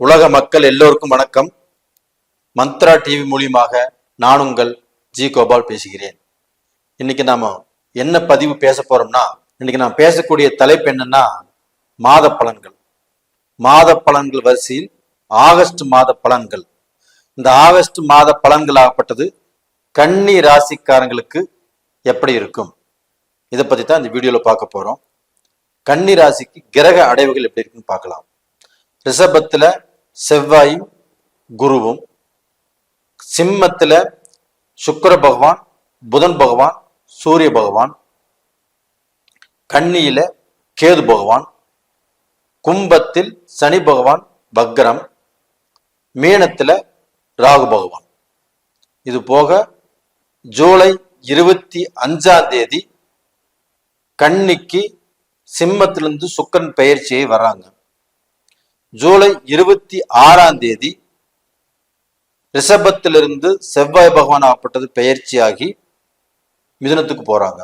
உலக மக்கள் எல்லோருக்கும் வணக்கம். மந்த்ரா டிவி மூலியமாக நான் உங்கள் ஜி கோபால் பேசுகிறேன். இன்னைக்கு நாம என்ன பதிவு பேச போறோம்னா இன்னைக்கு நான் பேசக்கூடிய தலைப்பு என்னன்னா மாத பலன்கள். மாத பலன்கள் வரிசையில் ஆகஸ்ட் மாத பலன்கள். இந்த ஆகஸ்ட் மாத பலன்கள் ஆகப்பட்டது கன்னி ராசிக்காரங்களுக்கு எப்படி இருக்கும்? இதை பத்தி தான் இந்த வீடியோல பார்க்க போறோம். கன்னி ராசிக்கு கிரக அடைவுகள் எப்படி இருக்குன்னு பார்க்கலாம். ரிஷபத்துல செவ்வாயும் குருவும் சிம்மத்தில் சுக்கிர பகவான் புதன் பகவான் சூரிய பகவான் கன்னியில கேது பகவான் கும்பத்தில் சனி பகவான் வக்ரம் மீனத்தில் ராகு பகவான். இது போக ஜூலை இருபத்தி அஞ்சாம் தேதி கன்னிக்கு சிம்மத்திலிருந்து சுக்கரன் பயிற்சியை வராங்க ஜூலை இருபத்தி ஆறாம் தேதி ரிஷபத்திலிருந்து செவ்வாய் பகவான் ஆகப்பட்டது பெயர்ச்சியாகி மிதுனத்துக்கு போறாங்க.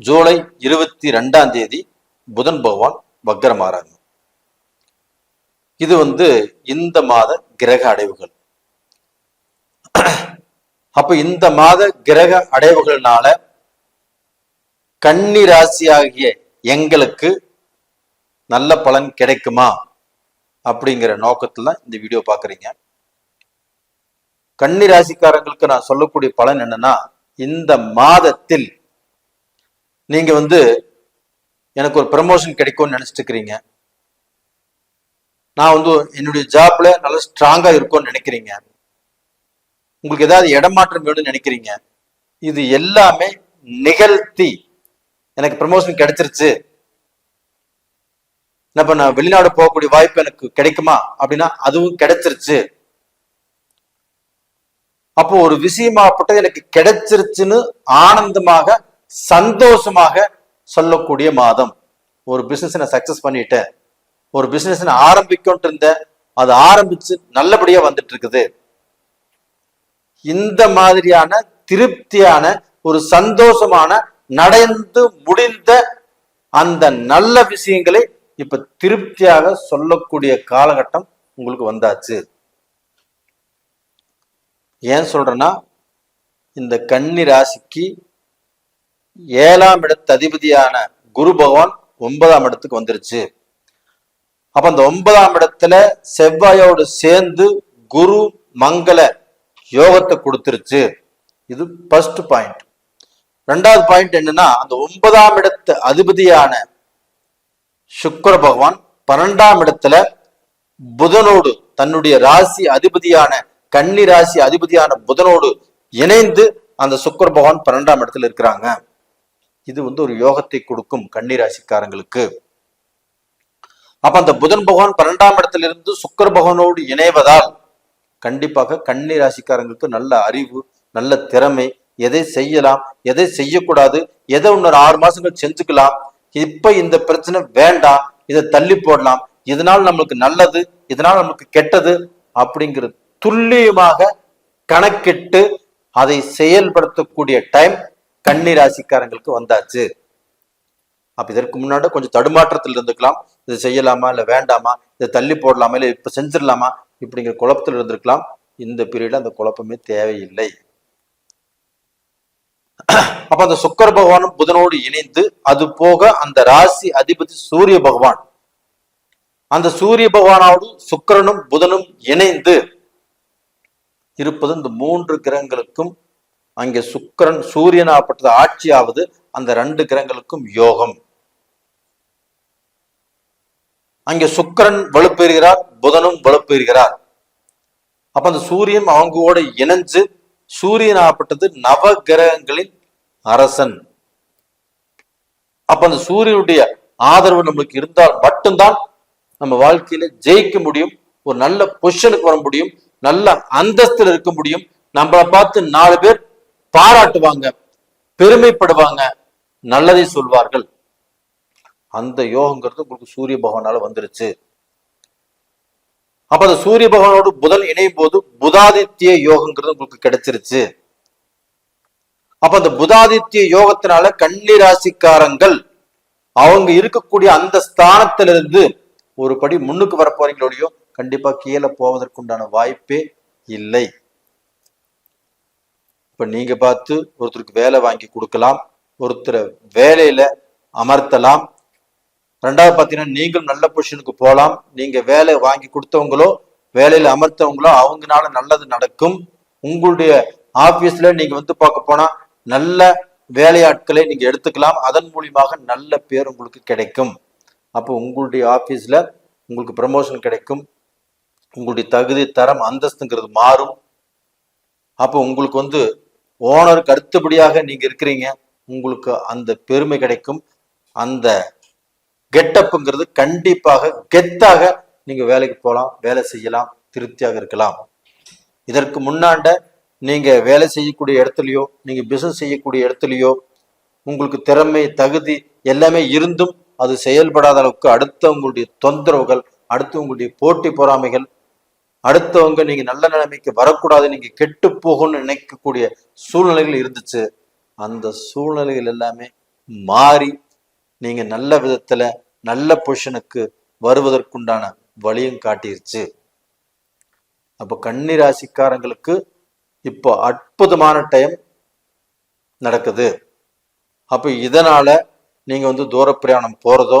ஜூலை இருபத்தி ரெண்டாம் தேதி புதன் பகவான் வக்கரமாறாங்க இது வந்து இந்த மாத கிரக அடைவுகள். அப்ப இந்த மாத கிரக அடைவுகள்னால கன்னி ராசியாகிய எங்களுக்கு நல்ல பலன் கிடைக்குமா? அப்படிங்கிற நோக்கத்துல தான் இந்த வீடியோ பாக்குறீங்க கன்னி ராசிக்காரங்களுக்கு நான் சொல்லக்கூடிய பலன் என்னன்னா இந்த மாதத்தில் நீங்க வந்து எனக்கு ஒரு ப்ரமோஷன் கிடைக்கும்னு நினைச்சிட்டு இருக்கிறீங்க நான் வந்து என்னுடைய ஜாப்ல நல்லா ஸ்ட்ராங்கா இருக்கும்னு நினைக்கிறீங்க. உங்களுக்கு ஏதாவது இடமாற்றம் வேணும்னு நினைக்கிறீங்க. இது எல்லாமே நிகழ்த்தி எனக்கு ப்ரமோஷன் கிடைச்சிருச்சு. இப்ப நான் வெளிநாடு போகக்கூடிய வாய்ப்பு எனக்கு கிடைக்குமா? அப்படின்னா அதுவும் கிடைச்சிருச்சு. அப்போ ஒரு விஷயமாப்பட்டது எனக்கு கிடைச்சிருச்சுன்னு ஆனந்தமாக சந்தோஷமாக சொல்லக்கூடிய மாதம். ஒரு பிசினஸ் நான் சக்சஸ் பண்ணிட்டேன். ஒரு பிசினஸ் நான் ஆரம்பிக்கொண்டு இருந்தேன் அது ஆரம்பிச்சு நல்லபடியா வந்துட்டு இருக்குது இந்த மாதிரியான திருப்தியான ஒரு சந்தோஷமான நடந்து முடிந்த அந்த நல்ல விஷயங்களை இப்ப திருப்தியாக சொல்லக்கூடிய காலகட்டம் உங்களுக்கு வந்தாச்சு. ஏன் சொல்றேன்னா இந்த கன்னி ராசிக்கு ஏழாம் இடத்து அதிபதியான குரு பகவான் ஒன்பதாம் இடத்துக்கு வந்துருச்சு. அப்ப அந்த ஒன்பதாம் இடத்துல செவ்வாயோடு சேர்ந்து குரு மங்கள யோகத்தை கொடுத்துருச்சு. இது ஃபர்ஸ்ட் பாயிண்ட் ரெண்டாவது பாயிண்ட் என்னன்னா அந்த ஒன்பதாம் இடத்து அதிபதியான சுக்கர பகவான் பன்னெண்டாம் இடத்துல புதனோடு தன்னுடைய ராசி அதிபதியான கன்னி ராசி அதிபதியான புதனோடு இணைந்து அந்த சுக்கர பகவான் பன்னெண்டாம் இடத்துல இருக்கிறாங்க. இது வந்து ஒரு யோகத்தை கொடுக்கும் கன்னி ராசிக்காரங்களுக்கு. அப்ப அந்த புதன் பகவான் பன்னெண்டாம் இடத்திலிருந்து சுக்கர பகவானோடு இணைவதால் கண்டிப்பாக கன்னி ராசிக்காரங்களுக்கு நல்ல அறிவு நல்ல திறமை எதை செய்யலாம் எதை செய்யக்கூடாது எதை இன்னொரு ஆறு மாசங்கள் செஞ்சுக்கலாம் இப்ப இந்த பிரச்சனை வேண்டாம் இதை தள்ளி போடலாம். இதனால் நம்மளுக்கு நல்லது இதனால் நம்மளுக்கு கெட்டது அப்படிங்கிற துல்லியமாக கணக்கிட்டு அதை செயல்படுத்தக்கூடிய டைம் கண்ணீர் ராசிக்காரங்களுக்கு வந்தாச்சு. அப்ப இதற்கு முன்னாடி கொஞ்சம் தடுமாற்றத்தில் இருந்துக்கலாம். இதை செய்யலாமா இல்ல வேண்டாமா? இதை தள்ளி போடலாமா இல்ல இப்ப செஞ்சிடலாமா? இப்படிங்கிற குழப்பத்தில் இருந்திருக்கலாம். இந்த பீரியட்ல அந்த குழப்பமே தேவையில்லை. அப்ப அந்த சுக்கர பகவானும் புதனோடு இணைந்து அது போக அந்த ராசி அதிபதி சூரிய பகவான். அந்த சூரிய பகவானோடு சுக்கரனும் புதனும் இணைந்து இருப்பது இந்த மூன்று கிரகங்களுக்கும் அங்கே சுக்கரன் சூரியனாகப்பட்டது ஆட்சியாவது அந்த ரெண்டு கிரகங்களுக்கும் யோகம். அங்கே சுக்கரன் வலுப்பெறுகிறார் புதனும் வலுப்பெறுகிறார். அப்ப அந்த சூரியன் அவங்க கூட இணைஞ்சு சூரியன் ஆகப்பட்டது நவ கிரகங்களின் அரசன். அப்ப அந்த சூரியனுடைய ஆதரவு நம்மளுக்கு இருந்தால் மட்டும்தான் நம்ம வாழ்க்கையில ஜெயிக்க முடியும் ஒரு நல்ல பொசிஷனுக்கு வர முடியும் நல்ல அந்தஸ்துல இருக்க முடியும். நம்மளை பார்த்து நாலு பேர் பாராட்டுவாங்க பெருமைப்படுவாங்க நல்லதை சொல்வார்கள். அந்த யோகங்கிறது உங்களுக்கு சூரிய பகவானால வந்துருச்சு. அப்ப அந்த சூரிய பகவானோடு புதன் இணையும் போது புதாதித்ய யோகங்கிறது உங்களுக்கு கிடைச்சிருச்சு. அப்ப அந்த புதாதித்ய யோகத்தினால கன்னி ராசிக்காரங்கள் அவங்க இருக்கக்கூடிய அந்த ஸ்தானத்திலிருந்து ஒரு படி முன்னுக்கு வர கண்டிப்பா கீழே போவதற்குண்டான வாய்ப்பே இல்லை. இப்ப நீங்க பார்த்து ஒருத்தருக்கு வேலை வாங்கி கொடுக்கலாம் ஒருத்தரை வேலையில அமர்த்தலாம் ரெண்டாவது பார்த்தீங்கன்னா நீங்களும் நல்ல பொசிஷனுக்கு போகலாம். நீங்கள் வேலை வாங்கி கொடுத்தவங்களோ வேலையில் அமர்த்தவங்களோ அவங்கனால நல்லது நடக்கும். உங்களுடைய ஆபீஸ்ல நீங்கள் வந்து பார்க்க போனால் நல்ல வேலையாட்களை நீங்கள் எடுத்துக்கலாம். அதன் மூலியமாக நல்ல பேர் உங்களுக்கு கிடைக்கும். அப்போ உங்களுடைய ஆஃபீஸில் உங்களுக்கு ப்ரமோஷன் கிடைக்கும். உங்களுடைய தகுதி தரம் அந்தஸ்துங்கிறது மாறும். அப்போ உங்களுக்கு வந்து ஓனருக்கு அடுத்தபடியாக நீங்கள் இருக்கிறீங்க. உங்களுக்கு அந்த பெருமை கிடைக்கும். அந்த கெட்டப்புங்கிறது கண்டிப்பாக கெத்தாக நீங்க வேலைக்கு போகலாம் வேலை செய்யலாம் திருப்தியாக இருக்கலாம். இதற்கு முன்னாண்ட நீங்க வேலை செய்யக்கூடிய இடத்துலையோ நீங்க பிசினஸ் செய்யக்கூடிய இடத்துலையோ உங்களுக்கு திறமை தகுதி எல்லாமே இருந்தும் அது செயல்படாத அளவுக்கு அடுத்தவங்களுடைய தொந்தரவுகள் அடுத்தவங்களுடைய போட்டி பொறாமைகள் அடுத்தவங்க நீங்க நல்ல நிலைமைக்கு வரக்கூடாது நீங்க கெட்டு போகணும்னு நினைக்கக்கூடிய சூழ்நிலைகள் இருந்துச்சு. அந்த சூழ்நிலைகள் எல்லாமே மாறி நீங்க நல்ல விதத்துல நல்ல பொசிஷனுக்கு வருவதற்குண்டான வழியும் காட்டிருச்சு அப்போ கன்னி ராசிக்காரங்களுக்கு இப்போ அற்புதமான டைம் நடக்குது. அப்போ இதனால் நீங்கள் வந்து தூர பிரயாணம் போகிறதோ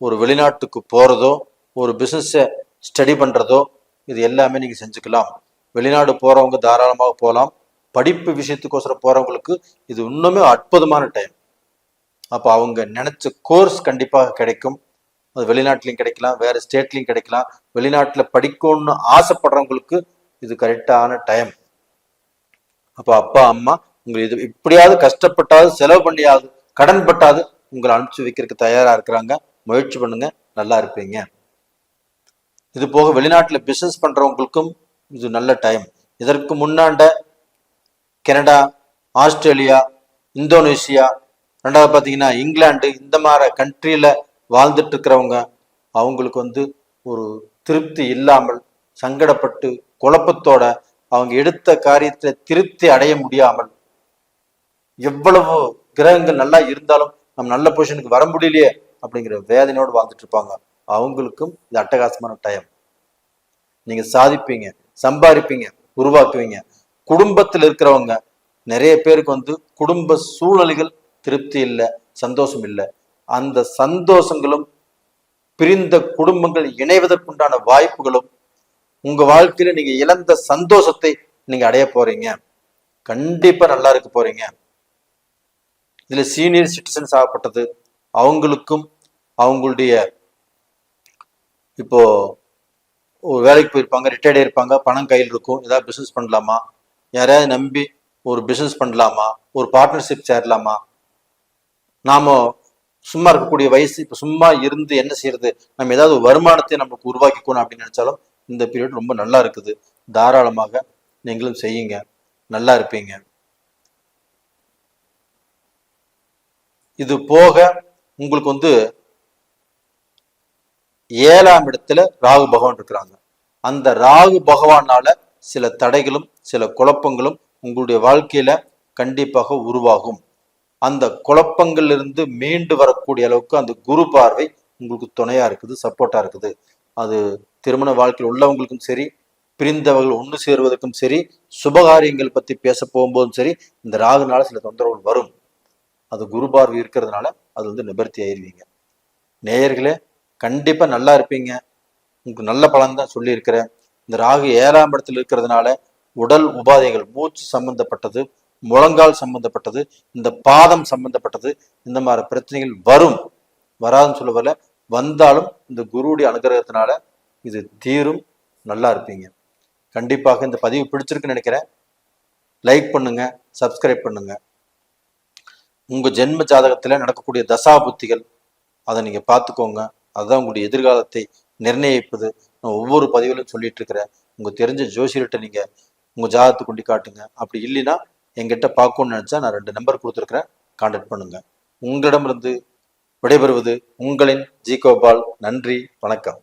ஒரு வெளிநாட்டுக்கு போகிறதோ ஒரு பிஸ்னஸை ஸ்டடி பண்ணுறதோ இது எல்லாமே நீங்கள் செஞ்சுக்கலாம். வெளிநாடு போகிறவங்க தாராளமாக போகலாம் படிப்பு விஷயத்துக்கோசரம் போகிறவங்களுக்கு இது இன்னுமே அற்புதமான டைம் அப்போ அவங்க நினைச்ச கோர்ஸ் கண்டிப்பாக கிடைக்கும். அது வெளிநாட்டிலையும் கிடைக்கலாம் வேற ஸ்டேட்லையும் கிடைக்கலாம். வெளிநாட்டில் படிக்கணும்னு ஆசைப்படுறவங்களுக்கு இது கரெக்டான டைம் அப்போ அப்பா அம்மா உங்களை இது இப்படியாவது கஷ்டப்பட்டாவது செலவு பண்ணியாவது கடன் பட்டாவது உங்களை அனுப்பிச்சு வைக்கிறதுக்கு தயாரா இருக்கிறாங்க. முயற்சி பண்ணுங்க நல்லா இருப்பீங்க. இது போக வெளிநாட்டில் பிசினஸ் பண்றவங்களுக்கும் இது நல்ல டைம் இதற்கு முன்னாண்ட கனடா ஆஸ்திரேலியா இந்தோனேஷியா ரெண்டாவது பார்த்தீங்கன்னா இங்கிலாந்து இந்த மாதிரி கண்ட்ரியில வாழ்ந்துட்டு இருக்கிறவங்க அவங்களுக்கு வந்து ஒரு திருப்தி இல்லாமல் சங்கடப்பட்டு குழப்பத்தோட அவங்க எடுத்த காரியத்தை திருப்தி அடைய முடியாமல் எவ்வளவு கிரகங்கள் நல்லா இருந்தாலும் நம்ம நல்ல பொசிஷனுக்கு வர முடியலையே அப்படிங்கிற வேதனையோடு வாழ்ந்துட்டு இருப்பாங்க. அவங்களுக்கும் இது அட்டகாசமான டைம் நீங்க சாதிப்பீங்க சம்பாதிப்பீங்க உருவாக்குவீங்க. குடும்பத்தில் இருக்கிறவங்க நிறைய பேருக்கு வந்து குடும்ப சூழல்கள் திருப்தி இல்லை சந்தோஷம் இல்லை. அந்த சந்தோஷங்களும் பிரிந்த குடும்பங்கள் இணைவதற்குண்டான வாய்ப்புகளும் உங்க வாழ்க்கையில நீங்க இழந்த சந்தோஷத்தை நீங்க அடைய போறீங்க. கண்டிப்பா நல்லா இருக்க போறீங்க. இதுல சீனியர் சிட்டிசன்ஸ் ஆகப்பட்டது. அவங்களுக்கும் அவங்களுடைய இப்போ ஒரு வேலைக்கு போயிருப்பாங்க ரிட்டையர்ட் இருப்பாங்க பணம் கையில் இருக்கும் ஏதாவது பிசினஸ் பண்ணலாமா? யாரையாவது நம்பி ஒரு பிசினஸ் பண்ணலாமா? ஒரு பார்ட்னர்ஷிப் சேரலாமா? நாம சும்மா இருக்கக்கூடிய வயசு இப்போ சும்மா இருந்து என்ன செய்யறது? நம்ம ஏதாவது வருமானத்தை நமக்கு உருவாக்கிக்கணும் அப்படின்னு நினைச்சாலும் இந்த பீரியட் ரொம்ப நல்லா இருக்குது. தாராளமாக நீங்களும் செய்யுங்க. நல்லா இருப்பீங்க. இது போக உங்களுக்கு வந்து ஏழாம் இடத்துல ராகு பகவான் இருக்கிறாங்க. அந்த ராகு பகவானால சில தடைகளும் சில குழப்பங்களும் உங்களுடைய வாழ்க்கையில கண்டிப்பாக உருவாகும். அந்த குழப்பங்கள்லிருந்து மீண்டு வரக்கூடிய அளவுக்கு அந்த குரு பார்வை உங்களுக்கு துணையாக இருக்குது சப்போர்ட்டாக இருக்குது. அது திருமண வாழ்க்கையில் உள்ளவங்களுக்கும் சரி பிரிந்தவர்கள் ஒன்று சேருவதற்கும் சரி சுபகாரியங்கள் பற்றி பேச போகும்போதும் சரி இந்த ராகுனால சில தொந்தரவுகள் வரும். அது குரு பார்வை இருக்கிறதுனால அது வந்து நிபர்த்தி ஆயிருவீங்க. நேயர்களே கண்டிப்பாக நல்லா இருப்பீங்க. உங்களுக்கு நல்ல பலன் தான் சொல்லியிருக்கிறேன். இந்த ராகு ஏழாம் இடத்தில் இருக்கிறதுனால உடல் உபாதைகள் மூச்சு சம்பந்தப்பட்டது முழங்கால் சம்பந்தப்பட்டது இந்த பாதம் சம்பந்தப்பட்டது இந்த மாதிரி பிரச்சனைகள் வரும். வராதுன்னு சொல்ல வரல. வந்தாலும் இந்த குருவுடைய அனுகிரகத்தினால இது தீரும். நல்லா இருப்பீங்க. கண்டிப்பாக இந்த பதிவு பிடிச்சிருக்குன்னு நினைக்கிறேன். லைக் பண்ணுங்க சப்ஸ்கிரைப் பண்ணுங்க. உங்க ஜென்ம ஜாதகத்துல நடக்கக்கூடிய தசா புத்திகள் அதை நீங்க பார்த்துக்கோங்க. அதுதான் உங்களுடைய எதிர்காலத்தை நிர்ணயிப்பது. நான் ஒவ்வொரு பதிவிலும் சொல்லிட்டு இருக்கிறேன். உங்க தெரிஞ்ச ஜோசியர்கிட்ட நீங்க உங்க ஜாதகத்தை கொண்டு காட்டுங்க. அப்படி இல்லைன்னா எங்கிட்ட பார்க்கணும்னு நினைச்சா நான் ரெண்டு நம்பர் கொடுத்துருக்குறேன். கான்டாக்ட் பண்ணுங்க. உங்களிடமிருந்து விடைபெறுவது உங்களின் ஜி கோபால். நன்றி. வணக்கம்.